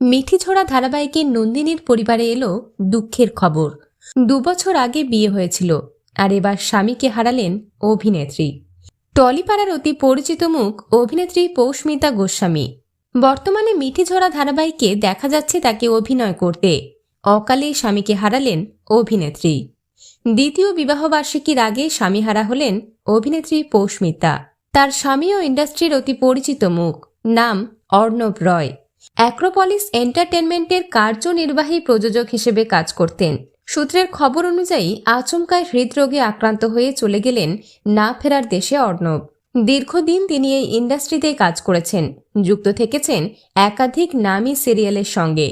মিঠিঝোড়া ধারাবাহিকের নন্দিনীর পরিবারে এলো দুঃখের খবর। দুবছর আগে বিয়ে হয়েছিল, আর এবার স্বামীকে হারালেন অভিনেত্রী। টলিপাড়ার অতি পরিচিত মুখ অভিনেত্রী পৌষ্মিতা গোস্বামী। বর্তমানে মিঠিঝোড়া ধারাবাহিকে দেখা যাচ্ছে তাকে অভিনয় করতে। অকালে স্বামীকে হারালেন অভিনেত্রী। দ্বিতীয় বিবাহবার্ষিকীর আগে স্বামী হারা হলেন অভিনেত্রী পৌষ্মিতা। তার স্বামীও ইন্ডাস্ট্রির অতি পরিচিত মুখ নাম অর্ণব রয়। অ্যাক্রোপলিস এন্টারটেনমেন্টের কার্যনির্বাহী প্রযোজক হিসেবে কাজ করতেন। সূত্রের খবর অনুযায়ী, আচমকায় হৃদরোগে আক্রান্ত হয়ে চলে গেলেন না ফেরার দেশে অর্ণব। দীর্ঘদিন তিনি এই ইন্ডাস্ট্রিতে কাজ করেছেন, যুক্ত থেকেছেন একাধিক নামী সিরিয়ালের সঙ্গে।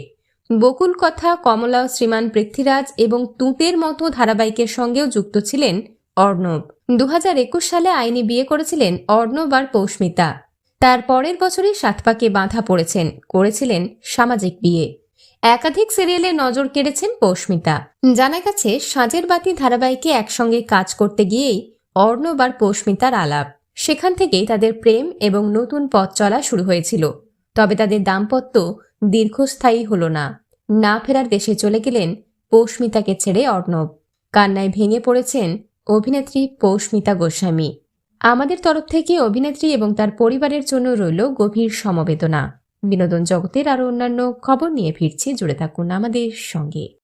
বকুল কথা, কমলা শ্রীমান পৃথ্বীরাজ এবং তুঁতের মতো ধারাবাহিকের সঙ্গেও যুক্ত ছিলেন অর্ণব। দু হাজার একুশ সালে আইনি বিয়ে করেছিলেন অর্ণব আর পৌষ্মিতা। তার পরের বছরই সাতপাকে বাঁধা পড়েছেন, করেছিলেন সামাজিক বিয়ে। একাধিক সিরিয়ালে নজর কেড়েছেন পৌষ্মিতা। জানা গেছে, সাজের বাতি ধারাবাহিকে একসঙ্গে কাজ করতে গিয়েই অর্ণব আর পৌষ্মিতার আলাপ। সেখান থেকেই তাদের প্রেম এবং নতুন পথ চলা শুরু হয়েছিল। তবে তাদের দাম্পত্য দীর্ঘস্থায়ী হল না। না ফেরার দেশে চলে গেলেন পৌষ্মিতাকে ছেড়ে অর্ণব। কান্নায় ভেঙে পড়েছেন অভিনেত্রী পৌষ্মিতা গোস্বামী। আমাদের তরফ থেকে অভিনেত্রী এবং তার পরিবারের জন্য রইল গভীর সমবেদনা। বিনোদন জগতের আরও অন্যান্য খবর নিয়ে ফিরছি, জুড়ে থাকুন আমাদের সঙ্গে।